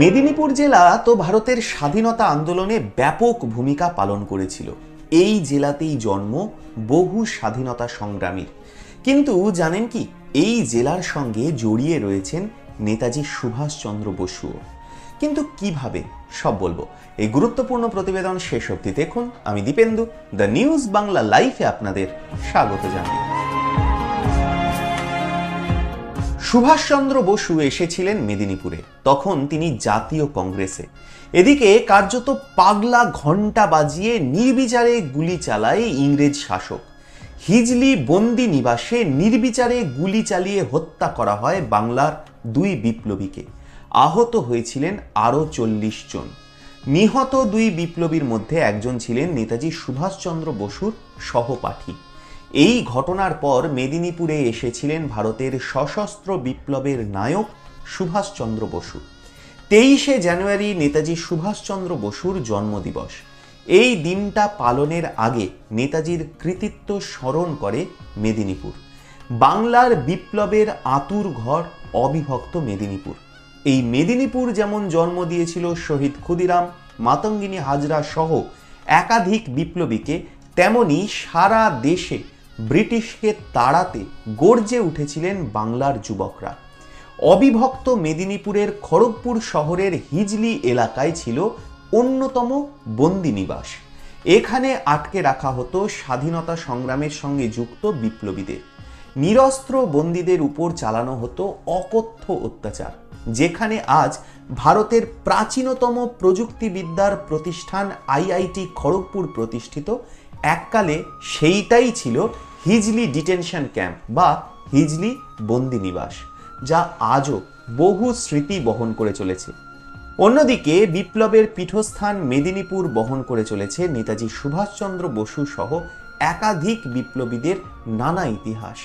মেদিনীপুর জেলা তো ভারতের স্বাধীনতা আন্দোলনে ব্যাপক ভূমিকা পালন করেছিল। এই জেলাতেই জন্ম বহু স্বাধীনতা সংগ্রামীর কিন্তু জানেন কি, এই জেলার সঙ্গে জড়িয়ে রয়েছেন নেতাজি সুভাষচন্দ্র বসুও কিন্তু কীভাবে? সব বলব। এই গুরুত্বপূর্ণ প্রতিবেদন শেষ অবধি দেখুন। আমি দীপেন্দু, দ্য নিউজ বাংলা লাইফে আপনাদের স্বাগত জানাই। সুভাষচন্দ্র বসু এসেছিলেন মেদিনীপুরে। তখন তিনি জাতীয় কংগ্রেসে। এদিকে কার্যত পাগলা ঘণ্টা বাজিয়ে নির্বিচারে গুলি চালায় ইংরেজ শাসক। হিজলি বন্দি নিবাসে নির্বিচারে গুলি চালিয়ে হত্যা করা হয় বাংলার দুই বিপ্লবীকে। আহত হয়েছিলেন আরও চল্লিশ জন। নিহত দুই বিপ্লবীর মধ্যে একজন ছিলেন নেতাজি সুভাষচন্দ্র বসুর সহপাঠী। এই ঘটনার পর মেদিনীপুরে এসেছিলেন ভারতের সশস্ত্র বিপ্লবের নায়ক সুভাষচন্দ্র বসু। তেইশে জানুয়ারি নেতাজি সুভাষচন্দ্র বসুর জন্মদিবস। এই দিনটা পালনের আগে নেতাজির কৃতিত্ব স্মরণ করে মেদিনীপুর। বাংলার বিপ্লবের আতুর ঘর অবিভক্ত মেদিনীপুর। এই মেদিনীপুর যেমন জন্ম দিয়েছিল শহীদ ক্ষুদিরাম, মাতঙ্গিনী হাজরা সহ একাধিক বিপ্লবীকে, তেমনি সারা দেশে ব্রিটিশকে তাড়াতে গর্জে উঠেছিলেন বাংলার যুবকরা। অবিভক্ত মেদিনীপুরের খড়গপুর শহরের হিজলি এলাকায় ছিল অন্যতম বন্দিনিবাস এখানে আটকে রাখা হতো স্বাধীনতা সংগ্রামের সঙ্গে যুক্ত বিপ্লবীদের। নিরস্ত্র বন্দীদের উপর চালানো হতো অকথ্য অত্যাচার, যেখানে আজ ভারতের প্রাচীনতম প্রযুক্তিবিদ্যার প্রতিষ্ঠান আইআইটি খড়গপুর প্রতিষ্ঠিত এককালে সেইটাই ছিল হিজলি ডিটেনশন ক্যাম্প বা হিজলি বন্দিনিবাস যা আজও বহু স্মৃতি বহন করে চলেছে। অন্যদিকে বিপ্লবের পীঠস্থান মেদিনীপুর বহন করে চলেছে নেতাজি সুভাষচন্দ্র বসু সহ একাধিক বিপ্লবীদের নানা ইতিহাস।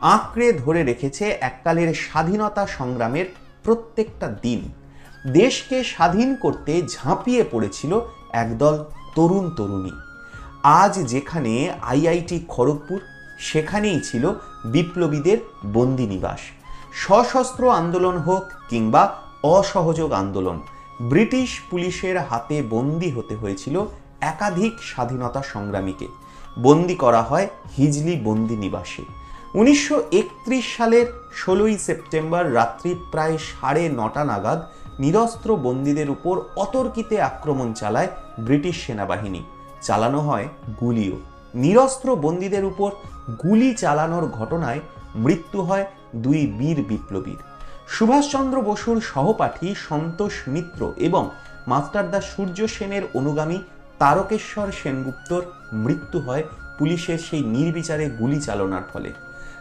আঁকড়ে ধরে রেখেছে এককালের স্বাধীনতা সংগ্রামের প্রত্যেকটা দিন। দেশকে স্বাধীন করতে ঝাঁপিয়ে পড়েছিল একদল তরুণ তরুণী আজ যেখানে আইআইটি খড়গপুর, সেখানেই ছিল বিপ্লবীদের বন্দিনিবাস সশস্ত্র আন্দোলন হোক কিংবা অসহযোগ আন্দোলন, ব্রিটিশ পুলিশের হাতে বন্দি হতে হয়েছিল একাধিক স্বাধীনতা সংগ্রামীকে। বন্দি করা হয় হিজলি বন্দি নিবাসে। উনিশশো একত্রিশ সালের ষোলোই সেপ্টেম্বর রাত্রি প্রায় সাড়ে নটা নাগাদ নিরস্ত্র বন্দীদের উপর অতর্কিতে আক্রমণ চালায় ব্রিটিশ সেনাবাহিনী। চালানো হয় গুলিও। নিরস্ত্র বন্দীদের উপর গুলি চালানোর ঘটনায় মৃত্যু হয় দুই বীর বিপ্লবীর। সুভাষচন্দ্র বসুর সহপাঠী সন্তোষ মিত্র এবং মাস্টারদা সূর্য সেনের অনুগামী তারকেশ্বর সেনগুপ্তর মৃত্যু হয় পুলিশের সেই নির্বিচারে গুলি চালনার ফলে।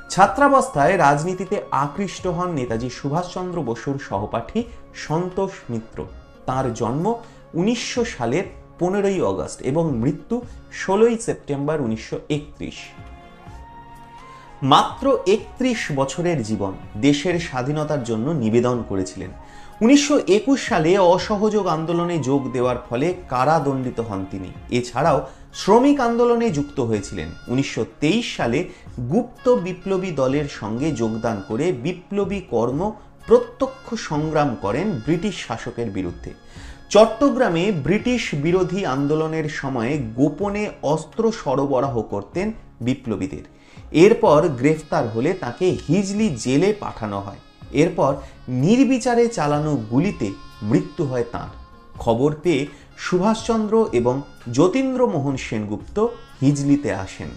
ছাত্রাবস্থায় রাজনীতিতে আকৃষ্ট হন নেতাজি সুভাষচন্দ্র বসুর সহপাঠী সন্তোষ মিত্র। তার জন্ম উনিশশো সালের পনেরোই অগস্ট এবং মৃত্যু ষোলোই সেপ্টেম্বর উনিশশো মাত্র একত্রিশ বছরের জীবন দেশের স্বাধীনতার জন্য নিবেদন করেছিলেন। উনিশশো সালে অসহযোগ আন্দোলনে যোগ দেওয়ার ফলে কারাদণ্ডিত হন তিনি। এছাড়াও শ্রমিক আন্দোলনে যুক্ত হয়েছিলেন। উনিশশো তেইশ সালে গুপ্ত বিপ্লবী দলের সঙ্গে যোগদান করে বিপ্লবী কর্ম প্রত্যক্ষ সংগ্রাম করেন ব্রিটিশ শাসকের বিরুদ্ধে। চট্টগ্রামে ব্রিটিশ বিরোধী আন্দোলনের সময়ে গোপনে অস্ত্র সরবরাহ করতেন বিপ্লবীদের। এরপর গ্রেফতার হলে তাকে হিজলি জেলে পাঠানো হয়। এরপর নির্বিচারে চালানো গুলিতে মৃত্যু হয় তাঁর। খবর পেয়ে সুভাষচন্দ্র এবং যতীন্দ্রমোহন সেনগুপ্ত হিজলিতে আসেন।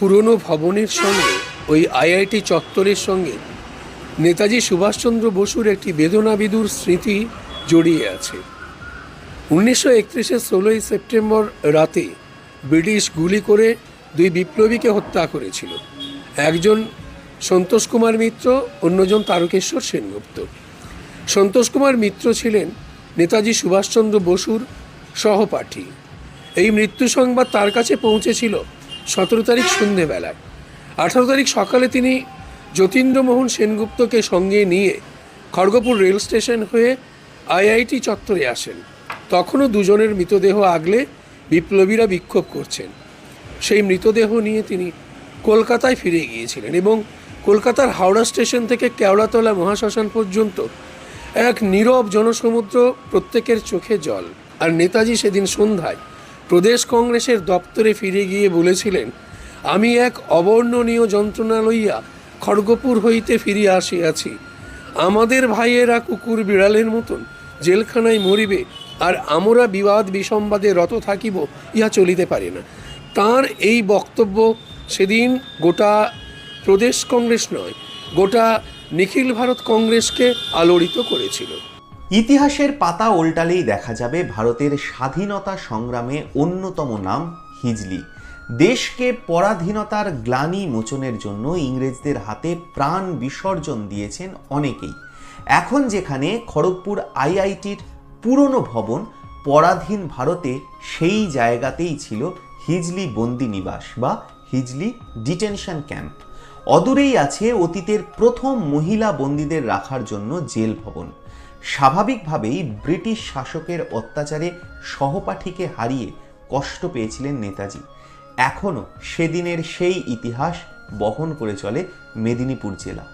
পুরনো ভবনের সঙ্গে, ওই আইআইটি চত্বরের সঙ্গে নেতাজি সুভাষচন্দ্র বসুর একটি বেদনাবিদুর স্মৃতি জড়িয়ে আছে। উনিশশো একত্রিশের ষোলোই সেপ্টেম্বর রাতে ব্রিটিশ গুলি করে দুই বিপ্লবীকে হত্যা করেছিল। একজন সন্তোষ কুমার মিত্র, অন্যজন তারকেশ্বর সেনগুপ্ত। সন্তোষ কুমার মিত্র ছিলেন নেতাজি সুভাষচন্দ্র বসুর সহপাঠী। এই মৃত্যু সংবাদ তার কাছে পৌঁছেছিল সতেরো তারিখ সন্ধেবেলায়। আঠারো তারিখ সকালে তিনি যতীন্দ্রমোহন সেনগুপ্তকে সঙ্গে নিয়ে খড়গপুর রেল স্টেশন হয়ে আইআইটি চত্বরে আসেন। তখনও দুজনের মৃতদেহ আগলে বিপ্লবীরা বিক্ষোভ করছেন। সেই মৃতদেহ নিয়ে তিনি কলকাতায় ফিরে গিয়েছিলেন এবং কলকাতার হাওড়া স্টেশন থেকে কেওড়াতলা মহাশ্মশান পর্যন্ত এক নীরব জনসমুদ্র প্রত্যেকের চোখে জল। আর নেতাজি সেদিন সন্ধ্যায় প্রদেশ কংগ্রেসের দপ্তরে ফিরে গিয়ে বলেছিলেন, আমি এক অবর্ণনীয় যন্ত্রণা লইয়া খড়গপুর হইতে ফিরিয়া আসিয়াছি। আমাদের ভাইয়েরা কুকুর বিড়ালের মতন জেলখানায় মরিবে আর আমরা বিবাদ বিসম্বাদে রত থাকিব, ইহা চলিতে পারে না। তার এই বক্তব্য সেদিন গোটা প্রদেশ কংগ্রেস নয়, গোটা নিখিল ভারত কংগ্রেসকে আলোড়িত করেছিল। ইতিহাসের পাতা উল্টালেই দেখা যাবে ভারতের স্বাধীনতা সংগ্রামে অন্যতম নাম হিজলি। দেশকে পরাধীনতার গ্লানি মোচনের জন্য ইংরেজদের হাতে প্রাণ বিসর্জন দিয়েছেন অনেকেই। এখন যেখানে খড়গপুর আইআইটির পুরনো ভবন পরাধীন ভারতে সেই জায়গাতেই ছিল হিজলি বন্দি নিবাস বা হিজলি ডিটেনশন ক্যাম্প। অদূরেই আছে অতীতের প্রথম মহিলা বন্দীদের রাখার জন্য জেল ভবন। স্বাভাবিকভাবেই ব্রিটিশ শাসকের অত্যাচারে সহপাঠীকে হারিয়ে কষ্ট পেয়েছিলেন নেতাজি। এখনও সেদিনের সেই ইতিহাস বহন করে চলে মেদিনীপুর জেলা।